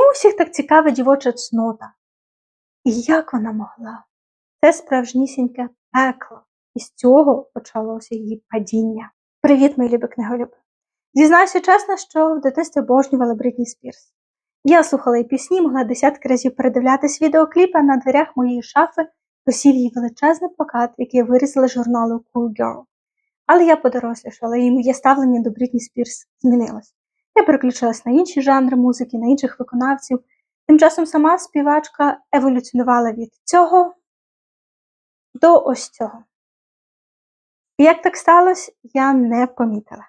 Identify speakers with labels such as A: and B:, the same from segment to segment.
A: Чому всіх так цікава дівоча цнота? І як вона могла? Це справжнісіньке пекло, і з цього почалося її падіння. Привіт, мої любі книголюби! Зізнаюся чесно, що в дитинстві обожнювала Брітні Спірс. Я слухала її пісні, могла десятки разів передивлятись відеокліпи, а на дверях моєї шафи висів її величезний плакат, який я вирізала з журналу Cool Girl. Але я подорослішала, і моє ставлення до Брітні Спірс змінилось. Я переключилась на інші жанри музики, на інших виконавців. Тим часом сама співачка еволюціонувала від цього до ось цього. І як так сталося, я не помітила.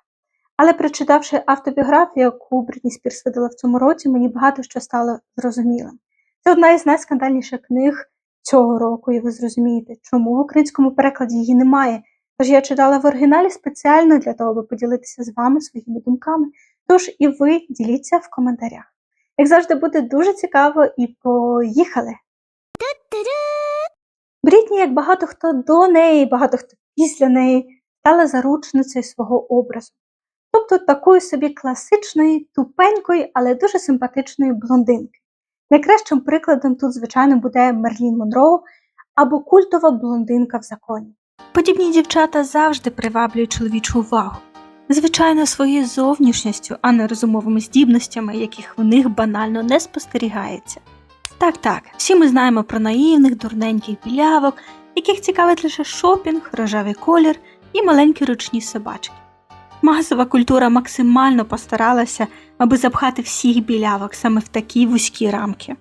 A: Але прочитавши автобіографію, яку Брітні Спірс видала в цьому році, мені багато що стало зрозумілим. Це одна із найскандальніших книг цього року, і ви зрозумієте, чому в українському перекладі її немає. Тож я читала в оригіналі спеціально для того, аби поділитися з вами своїми думками. Тож і ви діліться в коментарях. Як завжди, буде дуже цікаво і поїхали! Брітні, як багато хто до неї, багато хто після неї, стала заручницею свого образу. Тобто такої собі класичної, тупенької, але дуже симпатичної блондинки. Найкращим прикладом тут, звичайно, буде Мерлін Монроу або культова блондинка в законі. Подібні дівчата завжди приваблюють чоловічу увагу. Звичайно, своєю зовнішністю, а не розумовими здібностями, яких в них банально не спостерігається. Так, так, всі ми знаємо про наївних, дурненьких білявок, яких цікавить лише шопінг, рожевий колір і маленькі ручні собачки. Масова культура максимально постаралася, аби запхати всіх білявок саме в такі вузькі рамки.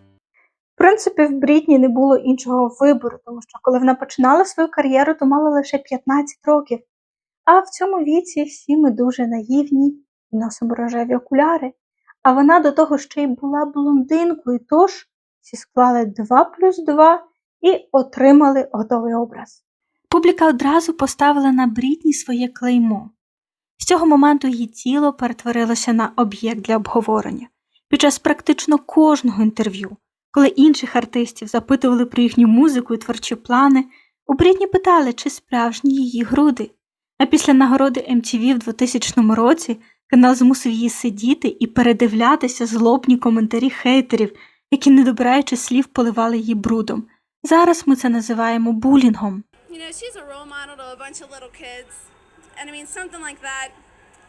A: В принципі, в Брітні не було іншого вибору, тому що коли вона починала свою кар'єру, то мала лише 15 років. А в цьому віці всі ми дуже наївні і носимо рожеві окуляри. А вона до того ще й була блондинкою, тож всі склали 2 плюс 2 і отримали готовий образ. Публіка одразу поставила на Брітні своє клеймо. З цього моменту її тіло перетворилося на об'єкт для обговорення. Під час практично кожного інтерв'ю, коли інших артистів запитували про їхню музику і творчі плани, у Брітні питали, чи справжні її груди. А після нагороди MTV в 2000 році канал змусив її сидіти і передивлятися злобні коментарі хейтерів, які, не добираючи слів, поливали її брудом. Зараз ми це називаємо булінгом.
B: You know, she's a role model to a bunch of little kids. And I mean, something like that,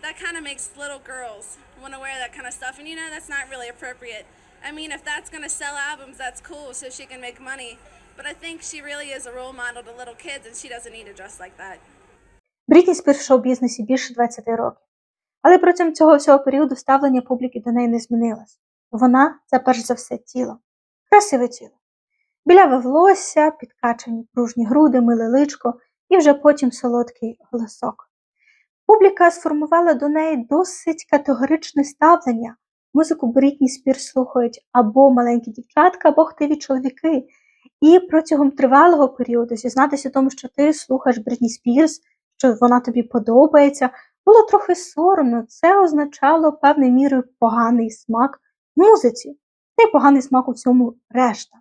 B: that kind of makes little girls want to wear that kind of stuff. And you know, that's not really appropriate. I mean, if that's going to sell albums, that's cool so she can make money. But I think she really is a role model to little kids and she doesn't need to dress like that.
A: Брітні Спірс в шоу-бізнесі більше 20 років. Але протягом цього всього періоду ставлення публіки до неї не змінилось. Вона це перш за все тіло. Красиве тіло. Біляве волосся, підкачані пружні груди, миле личко і вже потім солодкий голосок. Публіка сформувала до неї досить категоричне ставлення. Музику Брітні Спірс слухають або маленькі дівчатка, або хтиві чоловіки. І протягом тривалого періоду зізнатися в тому, що ти слухаєш Брітні Спірс, що вона тобі подобається, було трохи соромно. Це означало певною мірою поганий смак музиці, та й поганий смак у всьому решта.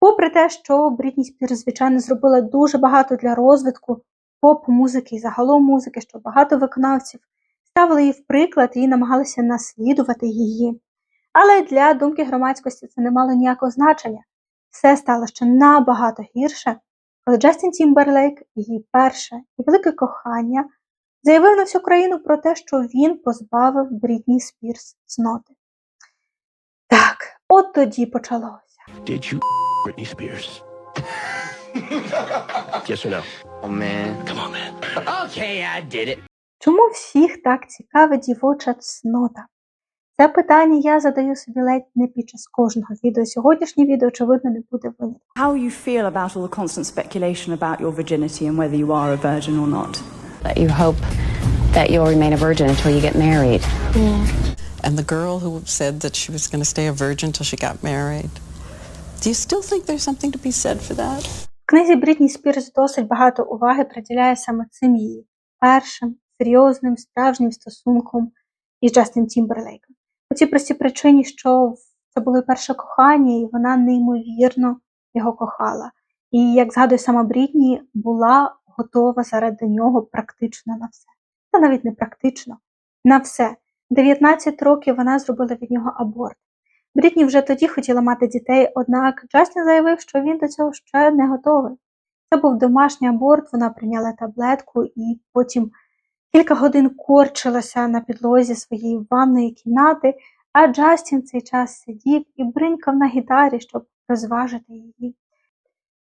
A: Попри те, що Брітні Спірс, звичайно, зробила дуже багато для розвитку поп-музики і загалом музики, що багато виконавців ставили її в приклад і намагалися наслідувати її. Але для думки громадськості це не мало ніякого значення. Все стало ще набагато гірше, коли Джастін Тімберлейк, її перше і велике кохання, заявив на всю країну про те, що він позбавив Брітні Спірс цноти. Так, от тоді почалося.
C: Did you Britney Spears? yes or no?
D: Oh man.
C: Come on, man.
D: Okay, I did it.
A: Чому всіх так цікавить дівоча цнота? Це питання я задаю собі ледь не під час кожного відео. Сьогоднішнє відео, очевидно, не буде винятком.
E: How you feel about all the constant speculation about your virginity and whether you are a virgin or not.
F: that you hope that you'll remain a virgin until you get married. Yeah.
G: And the girl who said that she was going to stay a virgin till she got married. Do you still think there's something to be said for that?
A: В книзі Брітні Спірс досить багато уваги приділяє саме цим її першим, серйозним, справжнім стосунком із Джастін Тімберлейком. По цій простій причині, що це було перше кохання, і вона неймовірно його кохала. І як згадує сама Брітні, була готова заради нього практично на все. Та навіть не практично, на все. 19 років вона зробила від нього аборт. Брітні вже тоді хотіла мати дітей, однак Джастін заявив, що він до цього ще не готовий. Це був домашній аборт, вона прийняла таблетку і потім кілька годин корчилася на підлозі своєї ванної кімнати, а Джастін цей час сидів і бринькав на гітарі, щоб розважити її.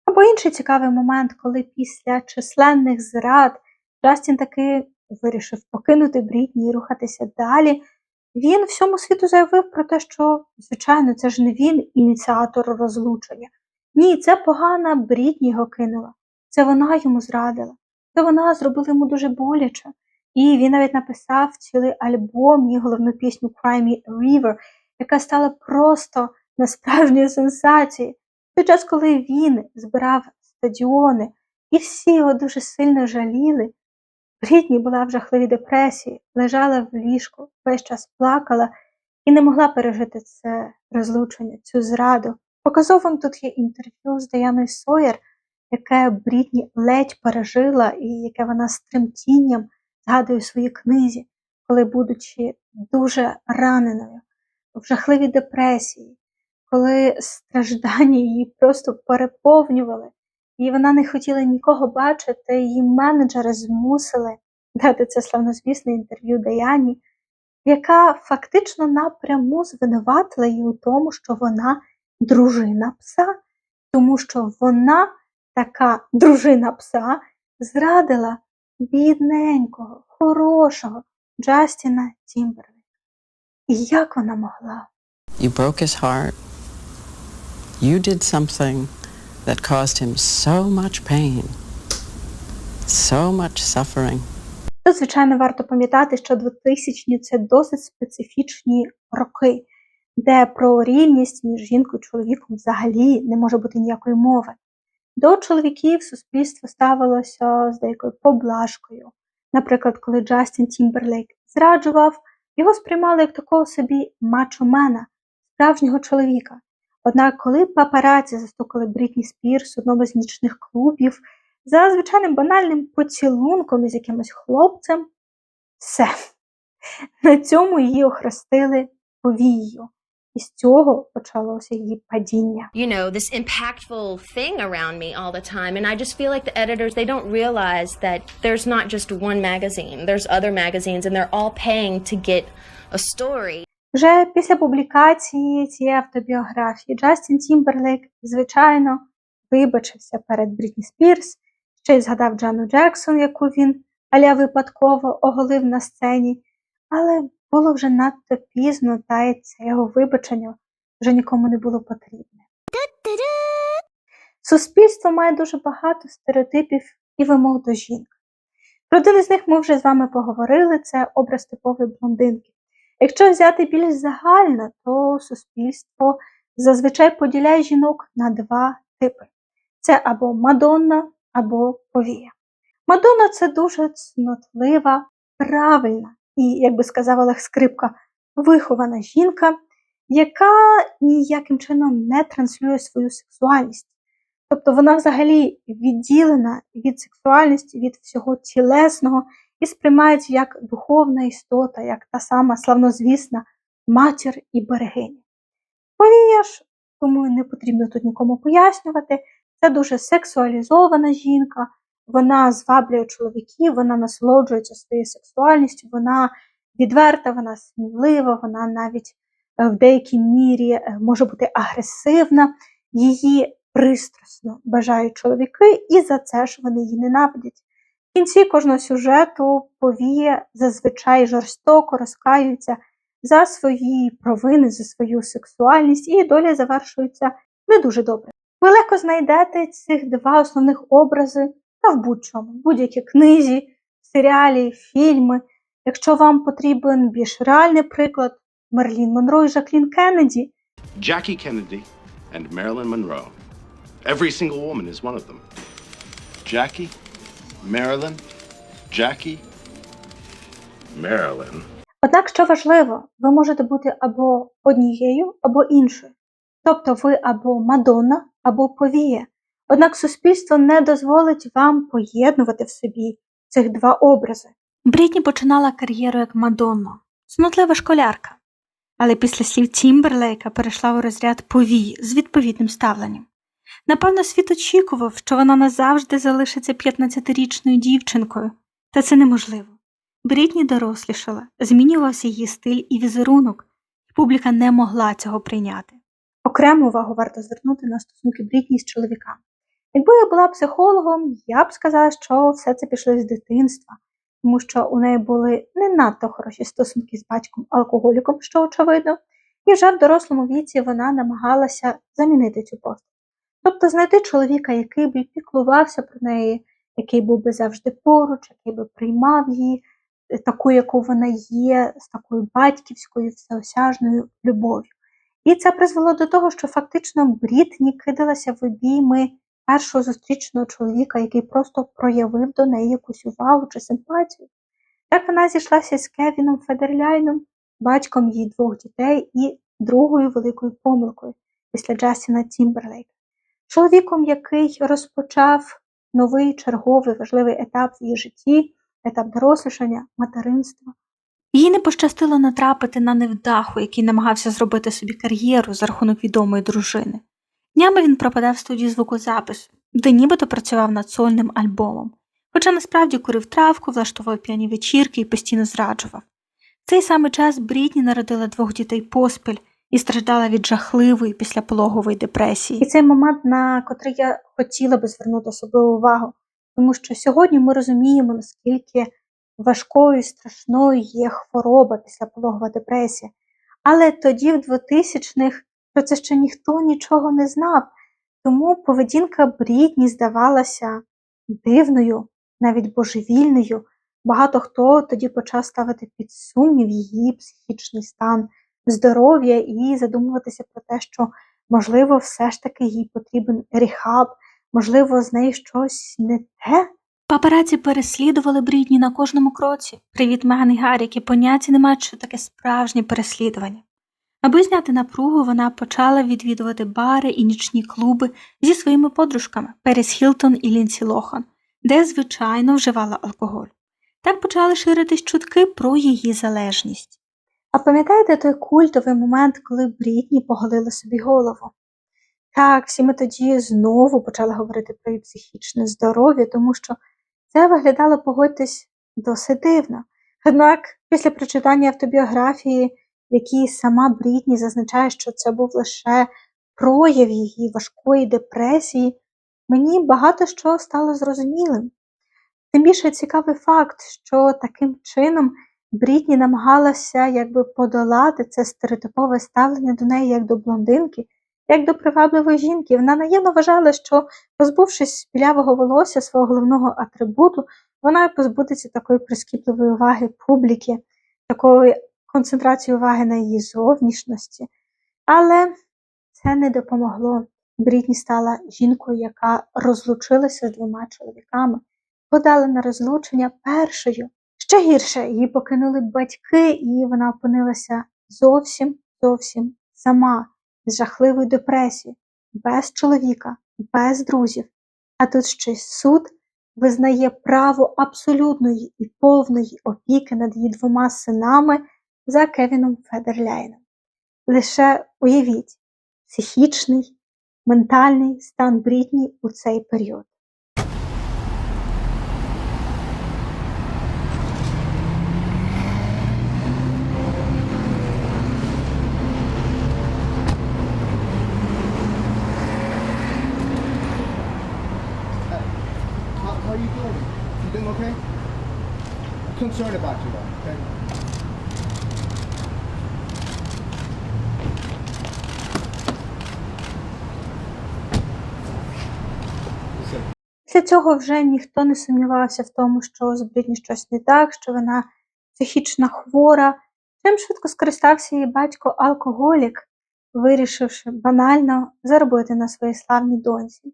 A: Або інший цікавий момент, коли після численних зрад Джастін таки вирішив покинути Брітні і рухатися далі. Він всьому світу заявив про те, що, звичайно, це ж не він ініціатор розлучення. Ні, це погана Брітні його кинула. Це вона йому зрадила. Це вона зробила йому дуже боляче. І він навіть написав цілий альбом і головну пісню Cry Me River, яка стала просто насправжньою сенсацією. Той час, коли він збирав стадіони, і всі його дуже сильно жаліли, Брітні була в жахливій депресії, лежала в ліжку, весь час плакала і не могла пережити це розлучення, цю зраду. Показав вам тут є інтерв'ю з Даяною Сойер, яке Брітні ледь пережила і яке вона з тремтінням згадує у своїй книзі, коли, будучи дуже раненою, в жахливій депресії, коли страждання її просто переповнювали, і вона не хотіла нікого бачити, її менеджери змусили дати це славнозвісне інтерв'ю Даяні, яка фактично напряму звинуватила її у тому, що вона дружина пса, тому що вона, така дружина пса, зрадила бідненького, хорошого Джастіна Тімберлейка. І як вона могла?
G: You broke his heart. You did something that caused him so much pain, so much suffering.
A: Тут, звичайно, варто пам'ятати, що 2000-ні – це досить специфічні роки, де про рівність між жінкою і чоловіком взагалі не може бути ніякої мови. До чоловіків суспільство ставилося з деякою поблажкою. Наприклад, коли Джастін Тімберлейк зраджував, його сприймали як такого собі мачомена, справжнього чоловіка. Однак, коли папараці застукали Брітні Спірс в одному з нічних клубів за звичайним банальним поцілунком із якимось хлопцем, все. На цьому її охрестили повією. І з цього почалося її падіння.
H: you know this impactful thing around me all the time and i just feel like the editors they don't realize that there's not just one magazine. There's other magazines and they're all paying to get a story.
A: Вже після публікації цієї автобіографії Джастін Тімберлейк, звичайно, вибачився перед Брітні Спірс, ще й згадав Джану Джексон, яку він аля випадково оголив на сцені, але було вже надто пізно, та й це його вибачення вже нікому не було потрібне. Суспільство має дуже багато стереотипів і вимог до жінки. Про один із них ми вже з вами поговорили, це образ типової блондинки. Якщо взяти більш загально, то суспільство зазвичай поділяє жінок на два типи: це або Мадонна, або Повія. Мадонна це дуже цнотлива, правильна і, як би сказав Олег Скрипка, вихована жінка, яка ніяким чином не транслює свою сексуальність. Тобто вона взагалі відділена від сексуальності, від всього тілесного і сприймається як духовна істота, як та сама славнозвісна матір і берегиня. Повія ж, тому не потрібно тут нікому пояснювати, це дуже сексуалізована жінка, вона зваблює чоловіків, вона насолоджується своєю сексуальністю, вона відверта, вона смілива, вона навіть е, в деякій мірі е, може бути агресивна, її пристрасно бажають чоловіки, і за це ж вони її ненавидять. В кінці кожного сюжету повія зазвичай жорстоко розкаються за свої провини, за свою сексуальність, і доля завершується не дуже добре. Ви легко знайдете цих два основних образи та в будь-чому, в будь-якій книзі, серіалі, фільми. Якщо вам потрібен більш реальний приклад, Мерлін Монро і Жаклін Кеннеді,
I: Jackie Kennedy and Marilyn Monroe. Every single woman is one of them. Jackie, Marilyn, Jackie, Marilyn.
A: Однак, що важливо, ви можете бути або однією, або іншою. Тобто ви або Мадонна, або Повія. Однак суспільство не дозволить вам поєднувати в собі цих два образи. Брітні починала кар'єру як Мадонна, цнотлива школярка. але після слів Тімберлейка перейшла у розряд повій з відповідним ставленням. Напевно, світ очікував, що вона назавжди залишиться 15-річною дівчинкою, та це неможливо. Брітні дорослішала, змінювався її стиль і візерунок, і публіка не могла цього прийняти. Окрему увагу варто звернути на стосунки Брітні з чоловіками. Якби я була психологом, я б сказала, що все це пішло з дитинства, тому що у неї були не надто хороші стосунки з батьком алкоголіком, що очевидно, і вже в дорослому віці вона намагалася замінити цю постать. Тобто знайти чоловіка, який би піклувався про неї, який був би завжди поруч, який би приймав її, е, таку, яку вона є, з такою батьківською, всеосяжною любов'ю. І це призвело до того, що фактично Брітні кидалася в обійми першого зустрічного чоловіка, який просто проявив до неї якусь увагу чи симпатію. Так вона зійшлася з Кевіном Федерляйном, батьком її двох дітей і другою великою помилкою після Джастіна Тімберлейка. Чоловіком, який розпочав новий черговий важливий етап в її житті, етап дорослішання, материнства. Їй не пощастило натрапити на невдаху, який намагався зробити собі кар'єру за рахунок відомої дружини. Днями він пропадав в студії звукозапису, де нібито працював над сольним альбомом, хоча насправді курив травку, влаштовував п'яні вечірки і постійно зраджував. В цей самий час Брітні народила двох дітей поспіль і страждала від жахливої післяпологової депресії. І цей момент, на котрий я хотіла би звернути особливу увагу, тому що сьогодні ми розуміємо, наскільки важкою і страшною є хвороба післяпологова депресія. Але тоді, в 2000-х, про це ще ніхто нічого не знав. Тому поведінка Брітні здавалася дивною, навіть божевільною. Багато хто тоді почав ставити під сумнів її психічний стан, здоров'я і задумуватися про те, що, можливо, все ж таки їй потрібен рехаб, можливо, з нею щось не те. Папараці переслідували Брітні на кожному кроці. Привіт, Меган і Гаррі, які поняття не мають, що таке справжнє переслідування. Аби зняти напругу, вона почала відвідувати бари і нічні клуби зі своїми подружками Періс Хілтон і Лінсі Лохан, де, звичайно, вживала алкоголь. Так почали ширитись чутки про її залежність. А пам'ятаєте той культовий момент, коли Брітні поголила собі голову? Так, всі ми тоді знову почали говорити про її психічне здоров'я, тому що це виглядало, погодьтесь, досить дивно. Однак, після прочитання автобіографії, в якій сама Брітні зазначає, що це був лише прояв її важкої депресії, мені багато що стало зрозумілим. Тим більше цікавий факт, що таким чином Брітні намагалася якби подолати це стереотипове ставлення до неї як до блондинки, як до привабливої жінки. Вона наємно вважала, що, позбувшись білявого волосся свого головного атрибуту, вона позбудеться такої прискіпливої уваги публіки, такої концентрації уваги на її зовнішності. Але це не допомогло. Брітні стала жінкою, яка розлучилася з двома чоловіками, подала на розлучення першою. Ще гірше її покинули батьки, і вона опинилася зовсім зовсім сама з жахливою депресією, без чоловіка, без друзів. А тут ще й суд визнає право абсолютної і повної опіки над її двома синами за Кевіном Федерляйном. Лише уявіть психічний, ментальний стан Брітні у цей період.
J: Concerned about you though, okay?
A: Після цього вже ніхто не сумнівався в тому, що з Брітні щось не так, що вона психічно хвора. Чим швидко скористався її батько алкоголік, вирішивши банально заробити на своїй славній доньці.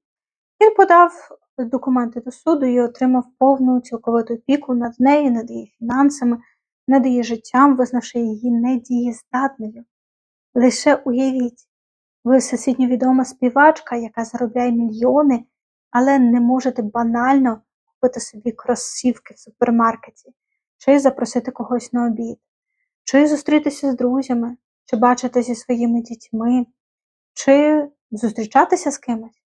A: Він подав документи до суду і отримав повну цілковиту опіку над нею, над її фінансами, над її життям, визнавши її недієздатною. Лише уявіть, ви всесвітньо відома співачка, яка заробляє мільйони, але не можете банально купити собі кросівки в супермаркеті, чи запросити когось на обід, чи зустрітися з друзями, чи бачити зі своїми дітьми, чи зустрічатися з кимось.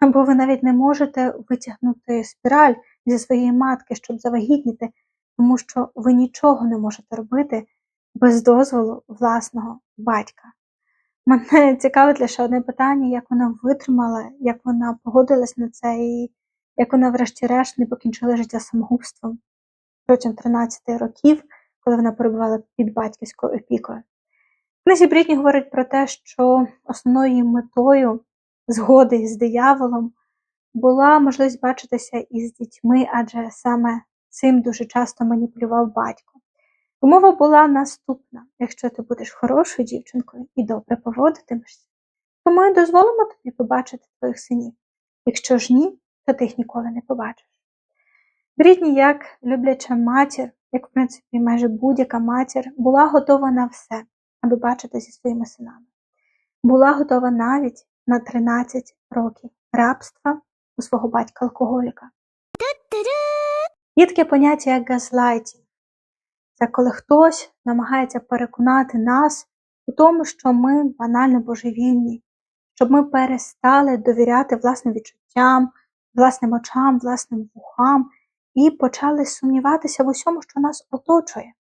A: Або ви навіть не можете витягнути спіраль зі своєї матки, щоб завагітніти, тому що ви нічого не можете робити без дозволу власного батька. Мене цікавить лише одне питання, як вона витримала, як вона погодилась на це, і як вона, врешті-решт, не покінчила життя самогубством протягом 13 років, коли вона перебувала під батьківською опікою. Книзі Брітні говорить про те, що основною метою згоди з дияволом була можливість бачитися із дітьми, адже саме цим дуже часто маніпулював батько. Умова була наступна: якщо ти будеш хорошою дівчинкою і добре поводитимешся, то ми дозволимо тобі побачити твоїх синів. Якщо ж ні, то ти їх ніколи не побачиш. Брітні, як любляча матір, як в принципі майже будь-яка матір, була готова на все, аби бачити зі своїми синами. Була готова навіть на 13 років рабства у свого батька-алкоголіка. Є таке поняття як газлайтінг. Це коли хтось намагається переконати нас у тому, що ми банально божевільні, щоб ми перестали довіряти власним відчуттям, власним очам, власним вухам і почали сумніватися в усьому, що нас оточує.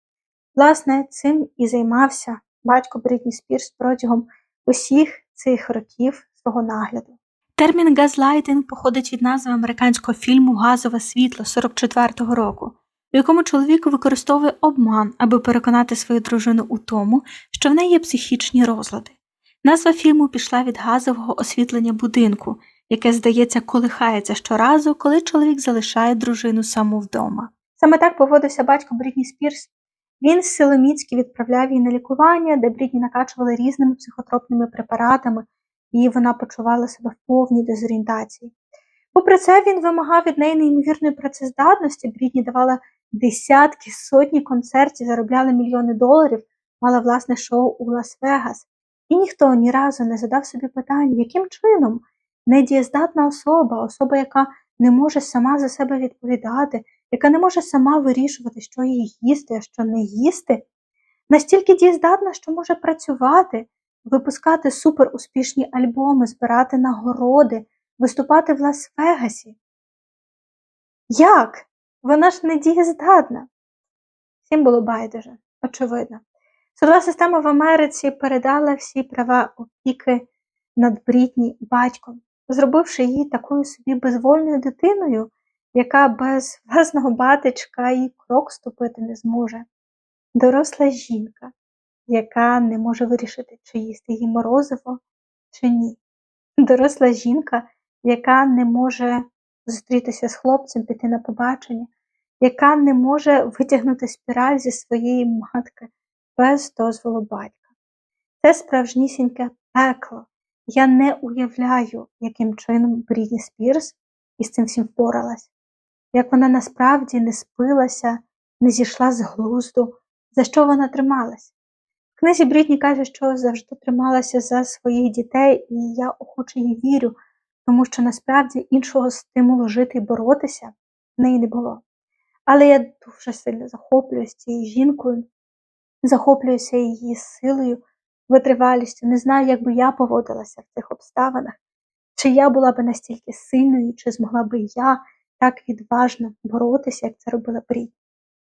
A: Власне, цим і займався батько Брітні Спірс протягом усіх цих років свого нагляду. Термін газлайтинг походить від назви американського фільму Газове світло 44-го року, в якому чоловік використовує обман, аби переконати свою дружину у тому, що в неї є психічні розлади. Назва фільму пішла від газового освітлення будинку, яке, здається, колихається щоразу, коли чоловік залишає дружину саму вдома. Саме так поводився батько Брітні Спірс. Він силоміцьки відправляв її на лікування, де Брітні накачували різними психотропними препаратами, і вона почувала себе в повній дезорієнтації. Попри це, він вимагав від неї неймовірної працездатності. Брітні давала десятки, сотні концертів, заробляла мільйони доларів, мала власне шоу у Лас-Вегас. І ніхто ні разу не задав собі питання, яким чином недієздатна особа, особа, яка не може сама за себе відповідати, яка не може сама вирішувати, що їй їсти, а що не їсти, настільки дієздатна, що може працювати, випускати суперуспішні альбоми, збирати нагороди, виступати в Лас-Вегасі. Як? Вона ж не дієздатна. Всім було байдуже, очевидно. Судова система в Америці передала всі права опіки над Брітні батьком, зробивши її такою собі безвольною дитиною, яка без власного батечка і крок ступити не зможе. Доросла жінка, яка не може вирішити, чи їсти їй морозиво, чи ні. Доросла жінка, яка не може зустрітися з хлопцем, піти на побачення, яка не може витягнути спіраль зі своєї матки без дозволу батька. Це справжнісіньке пекло. Я не уявляю, яким чином Брітні Спірс із цим всім впоралась, як вона насправді не спилася, не зійшла з глузду, за що вона трималась. В книзі Брітні каже, що завжди трималася за своїх дітей, і я охоче їй вірю, тому що насправді іншого стимулу жити і боротися в неї не було. Але я дуже сильно захоплююсь цією жінкою, захоплююся її силою, витривалістю. Не знаю, як би я поводилася в цих обставинах, чи я була би настільки сильною, чи змогла би я так відважно боротися, як це робила Брітні.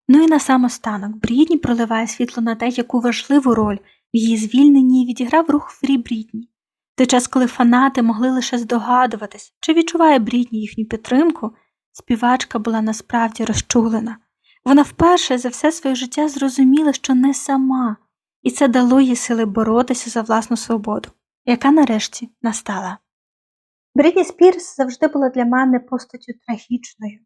A: Ну і на самостанок Брітні проливає світло на те, яку важливу роль в її звільненні відіграв рух Фрі Брітні. Той час, коли фанати могли лише здогадуватись, чи відчуває Брітні їхню підтримку, співачка була насправді розчулена. Вона вперше за все своє життя зрозуміла, що не сама, і це дало їй сили боротися за власну свободу, яка нарешті настала. Брітні Спірс завжди була для мене постаттю трагічною.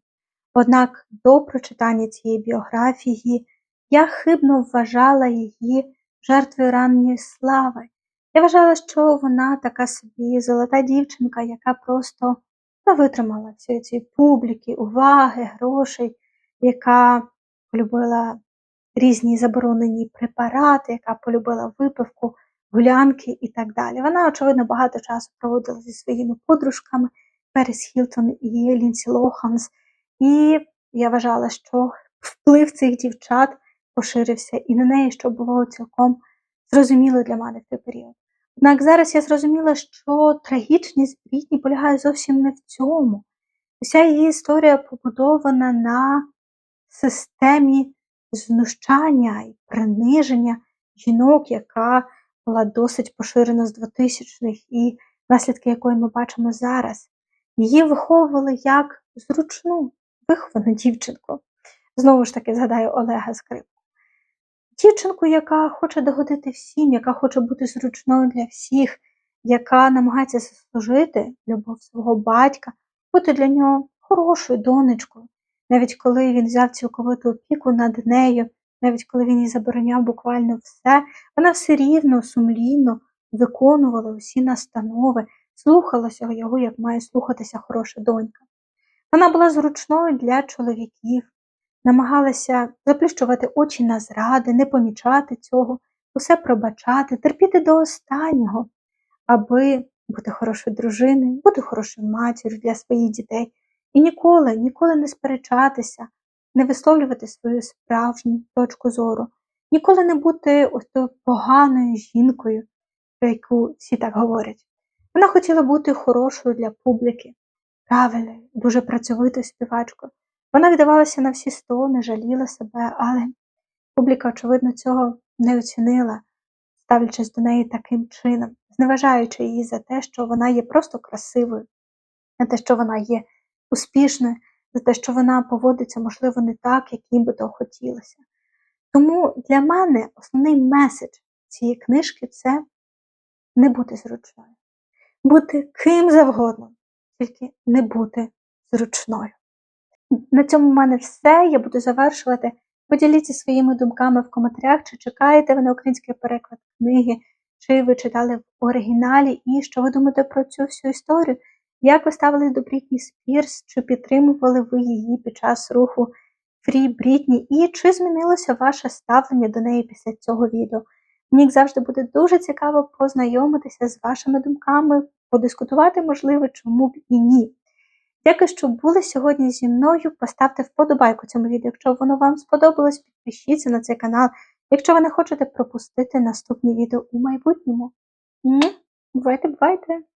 A: Однак до прочитання цієї біографії я хибно вважала її жертвою ранньої слави. Я вважала, що вона така собі золота дівчинка, яка просто не витримала всієї цієї публіки, уваги, грошей, яка полюбила різні заборонені препарати, яка полюбила випивку, гулянки і так далі. Вона, очевидно, багато часу проводила зі своїми подружками Періс Хілтон і Лінсі Лоханс. І я вважала, що вплив цих дівчат поширився і на неї, що було цілком зрозуміло для мене в той період. Однак зараз я зрозуміла, що трагічність Брітні полягає зовсім не в цьому. Вся її історія побудована на системі знущання і приниження жінок, яка була досить поширена з 2000-х, і наслідки якої ми бачимо зараз. Її виховували як зручну, виховану дівчинку. Знову ж таки, згадаю Олега Скрипку. Дівчинку, яка хоче догодити всім, яка хоче бути зручною для всіх, яка намагається заслужити любов свого батька, бути для нього хорошою донечкою, навіть коли він взяв цілковиту опіку над нею, навіть коли він їй забороняв буквально все, вона все рівно, сумлінно виконувала усі настанови, слухалася його, як має слухатися хороша донька. Вона була зручною для чоловіків, намагалася заплющувати очі на зради, не помічати цього, усе пробачати, терпіти до останнього, аби бути хорошою дружиною, бути хорошою матір'ю для своїх дітей і ніколи, ніколи не сперечатися, не висловлювати свою справжню точку зору, ніколи не бути ось поганою жінкою, про яку всі так говорять. Вона хотіла бути хорошою для публіки, правильною, дуже працьовитою співачкою. Вона віддавалася на всі сто, не жаліла себе, але публіка, очевидно, цього не оцінила, ставлячись до неї таким чином, зневажаючи її за те, що вона є просто красивою, за те, що вона є успішною, за те, що вона поводиться, можливо, не так, як їм би того хотілося. Тому для мене основний меседж цієї книжки це не бути зручною, бути ким завгодно, тільки не бути зручною. На цьому в мене все. Я буду завершувати. Поділіться своїми думками в коментарях, чи чекаєте ви на український переклад книги, чи ви читали в оригіналі, і що ви думаєте про цю всю історію. Як ви ставились до Брітні Спірс, чи підтримували ви її під час руху Фрі Брітні, і чи змінилося ваше ставлення до неї після цього відео? Мені завжди буде дуже цікаво познайомитися з вашими думками, подискутувати, можливо, чому б і ні. Дякую, що були сьогодні зі мною. Поставте вподобайку цьому відео. Якщо воно вам сподобалось, підпишіться на цей канал, якщо ви не хочете пропустити наступні відео у майбутньому. Бувайте, бувайте!